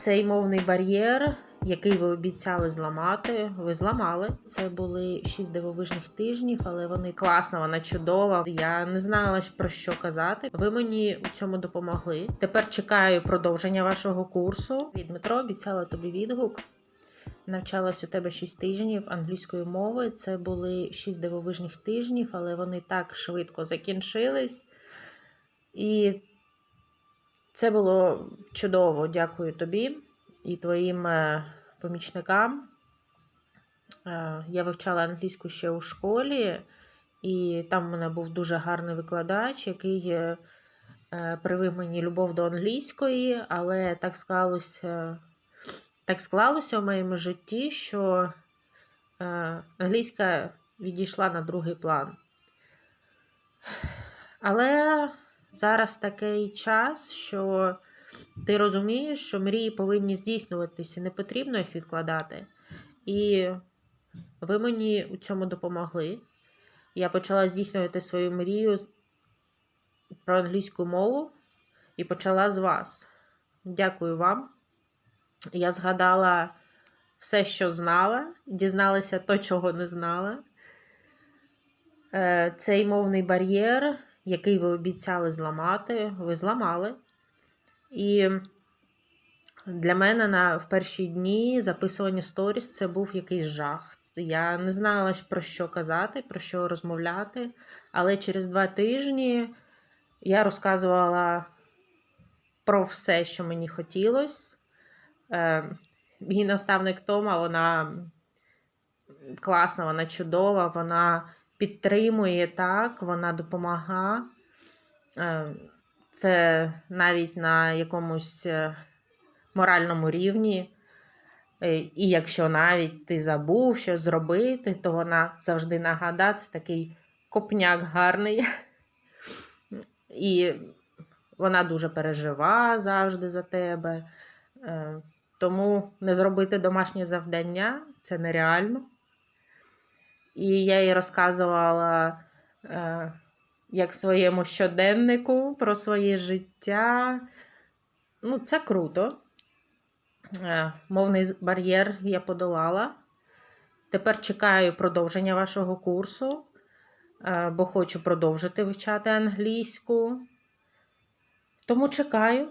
Цей мовний бар'єр, який ви обіцяли зламати, ви зламали. Це були шість дивовижних тижнів, але вони класна, вона чудова. Я не знала про що казати. Ви мені у цьому допомогли. Тепер чекаю продовження вашого курсу. Від метро обіцяла тобі відгук. Навчалась у тебе 6 тижнів англійської мови. Це були 6 дивовижних тижнів, але вони так швидко закінчились. І це було чудово. Дякую тобі і твоїм е, помічникам. Е, Я вивчала англійську ще у школі, і там в мене був дуже гарний викладач, який е, привив мені любов до англійської, але так склалося, так склалося в моєму житті, що англійська відійшла на другий план. Але зараз такий час, що ти розумієш, що мрії повинні здійснюватися, не потрібно їх відкладати. І ви мені у цьому допомогли. Я почала здійснювати свою мрію про англійську мову і почала з вас. Дякую вам. Я згадала все, що знала, дізналася то, чого не знала. Е, Цей мовний бар'єр, який ви обіцяли зламати, ви зламали. І для мене на, в перші дні записування сторіс це був якийсь жах. Я не знала, про що казати, про що розмовляти. Але через два тижні я розказувала про все, що мені хотілося. Е, мій наставник Тома, вона класна, вона чудова, вона підтримує так, вона допомагає. Е, Це навіть на якомусь е, моральному рівні. Е, І якщо навіть ти забув щось зробити, то вона завжди нагадає, це такий копняк гарний. І вона дуже пережива завжди за тебе. Тому не зробити домашнє завдання це нереально. І я їй розказувала е, як своєму щоденнику про своє життя. Ну, це круто. Е, Мовний бар'єр я подолала. Тепер чекаю продовження вашого курсу, е, бо хочу продовжити вивчати англійську. Тому чекаю.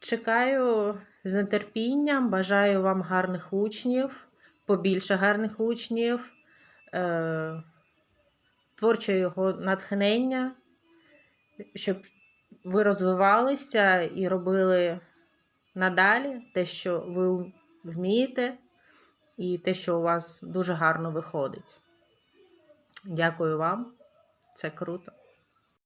Чекаю з нетерпінням. Бажаю вам гарних учнів, побільше гарних учнів, е, творчого його натхнення, щоб ви розвивалися і робили надалі те, що ви вмієте, і те, що у вас дуже гарно виходить. Дякую вам. Це круто.